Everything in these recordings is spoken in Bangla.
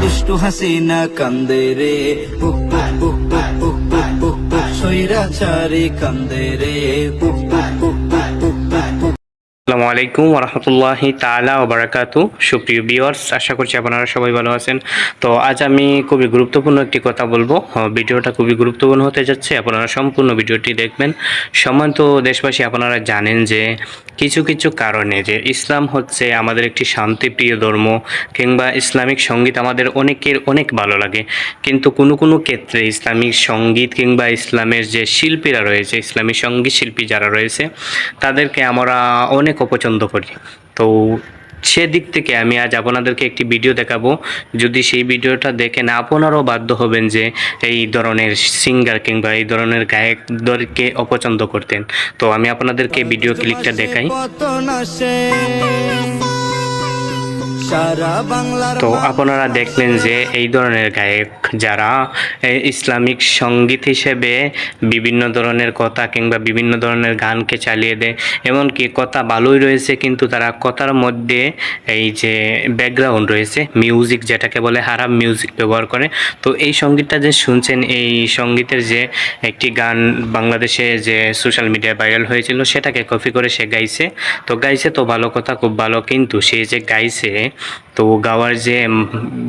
দুষ্টু হাসিনা কান্দে রে পুক পুক পুক পুক পুক পুক পুক স্বৈরাচারী কান্দে রে পুক পুক উহ। আসসালামু আলাইকুম রহমতুল্লাহি তালা ও বারাকাতু সুপ্রিয় বিওয়ার্স আশা করছি আপনারা সবাই ভালো আছেন। তো আজ আমি খুবই গুরুত্বপূর্ণ একটি কথা বলব। ভিডিওটা খুবই গুরুত্বপূর্ণ হতে যাচ্ছে, আপনারা সম্পূর্ণ ভিডিওটি দেখবেন। সম্মানিত দেশবাসী, আপনারা জানেন যে কিছু কিছু কারণে যে ইসলাম হচ্ছে আমাদের একটি শান্তিপ্রিয় ধর্ম কিংবা ইসলামিক সংগীত আমাদের অনেকের অনেক ভালো লাগে। কিন্তু কোনো কোনো ক্ষেত্রে ইসলামিক সংগীত কিংবা ইসলামের যে শিল্পীরা রয়েছে, ইসলামী সংগীত শিল্পী যারা রয়েছে, তাদেরকে আমরা অনেক অপছন্দ করি। তো সেদিক থেকে আমি আজ আপনাদেরকে একটি ভিডিও দেখাবো। যদি সেই ভিডিওটা দেখেন আপনারাও বাধ্য হবেন যে এই ধরনের সিঙ্গার কিংবা এই ধরনের গায়কদেরকে অপছন্দ করতেন। তো আমি আপনাদেরকে ভিডিও ক্লিকটা দেখাই। তো আপনারা দেখলেন যে এই ধরনের গায়ক যারা ইসলামিক সংগীত হিসেবে বিভিন্ন ধরনের কথা কিংবা বিভিন্ন ধরনের গানকে চালিয়ে দেয়। এমনকি কথা ভালোই রয়েছে কিন্তু তারা কথার মধ্যে এই যে ব্যাকগ্রাউন্ড রয়েছে মিউজিক যেটাকে বলে হারাম মিউজিক ব্যবহার করে। তো এই সঙ্গীতটা যে শুনছেন এই সঙ্গীতের যে একটি গান বাংলাদেশে যে সোশ্যাল মিডিয়ায় ভাইরাল হয়েছিল সেটাকে কপি করে সে গাইছে। তো গাইছে তো ভালো কথা খুব ভালো কিন্তু সে যে গাইছে তো গাওয়ার যে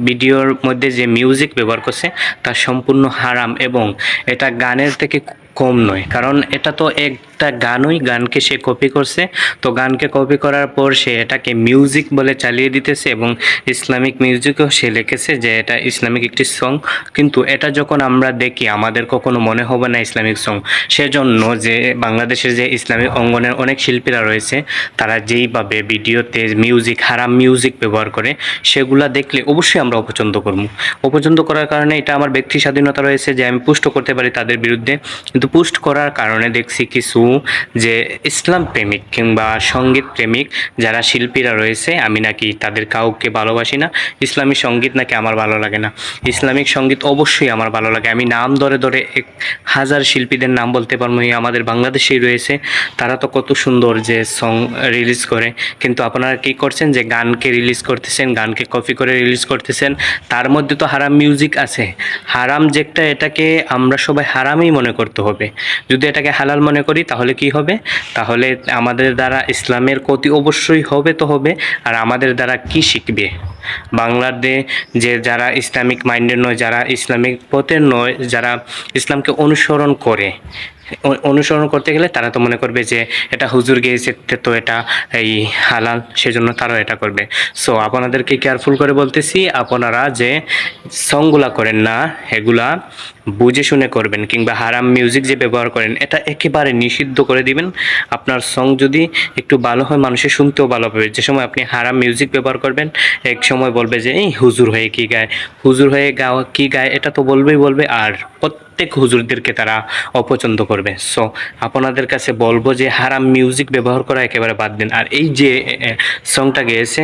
ভিডিওর মধ্যে যে মিউজিক ব্যবহার করছে, তা সম্পূর্ণ হারাম এবং এটা গানের থেকে কম নয়। কারণ এটা তো একটা গানই, গানকে সে কপি করছে। তো গানকে কপি করার পর সে এটাকে মিউজিক বলে চালিয়ে দিতেছে এবং ইসলামিক মিউজিকও সে লিখেছে যে এটা ইসলামিক একটি সং কিন্তু এটা যখন আমরা দেখি, আমাদের কখনো মনে হবে না ইসলামিক সং সেজন্য যে বাংলাদেশের যে ইসলামিক অঙ্গনের অনেক শিল্পীরা রয়েছে, তারা যেইভাবে ভিডিওতে মিউজিক হারাম মিউজিক ব্যবহার করে, সেগুলা দেখলে অবশ্যই আমরা অপছন্দ করব। অপছন্দ করার কারণে এটা আমার ব্যক্তি স্বাধীনতা রয়েছে যে আমি পুষ্ট করতে পারি তাদের বিরুদ্ধে। কিন্তু পুষ্ট করার কারণে দেখছি কিছু যে ইসলাম প্রেমিক কিংবা সংগীত প্রেমিক যারা শিল্পীরা রয়েছে, আমি নাকি তাদের কাউকে ভালোবাসি না। ইসলামী সংগীত নাকি আমার ভালো লাগে না। ইসলামিক সংগীত অবশ্যই আমার ভালো লাগে। আমি নাম ধরে ধরে এক হাজার শিল্পীদের নাম বলতে পারব আমাদের বাংলাদেশেই রয়েছে। তারা তো কত সুন্দর যে সং রিলিজ করে। কিন্তু আপনারা কি করছেন যে গানকে রিলিজ করতেছেন, গানকে কপি করে রিলিজ করতেছেন, তার মধ্যে তো হারাম মিউজিক আছে। হারাম যেটা, এটাকে আমরা সবাই হারামই মনে করতে হবে যদি এটাকে হালাল মনে করি, তাহলে কি হবে? তাহলে আমাদের দ্বারা ইসলামের ক্ষতি অবশ্যই হবে তো হবে, আর আমাদের দ্বারা কি শিখবে? বাংলাদেশ যে যারা ইসলামিক মাইন্ডের নয়, যারা ইসলামিক পথের নয়, যারা ইসলামকে অনুসরণ করে অনুসরণ করতে গেলে তারা তো মনে করবে যে এটা হুজুর গিয়েছে, তো এটা এই হালাল, সেজন্য তারাও এটা করবে। সো আপনাদেরকে কেয়ারফুল করে বলতেছি, আপনারা যে সংগুলা করেন না, এগুলা বুঝে শুনে করবেন, কিংবা হারাম মিউজিক যে ব্যবহার করেন, এটা একেবারে নিষিদ্ধ করে দিবেন। আপনার সং যদি একটু ভালো হয় মানুষের শুনতেও ভালো পাবে। যে সময় আপনি হারাম মিউজিক ব্যবহার করবেন, এক সময় বলবে যে, এই হুজুর হয়ে কি গায়? হুজুর হয়ে গাওয়া কি গায়? এটা তো বলবেই বলবে, আর প্রত্যেক হুজুরদেরকে তারা অপছন্দ করবে। সো আপনাদের কাছে বলব যে হারাম মিউজিক ব্যবহার করা একেবারে বাদ দিন। আর এই যে সংটা গেয়েছে,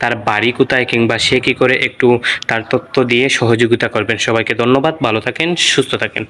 তার বাড়ি কোথায় কিংবা সে কী করে একটু তার তথ্য দিয়ে সহযোগিতা করবেন। সবাইকে ধন্যবাদ, ভালো থাকেন, সুস্থ থাকেন।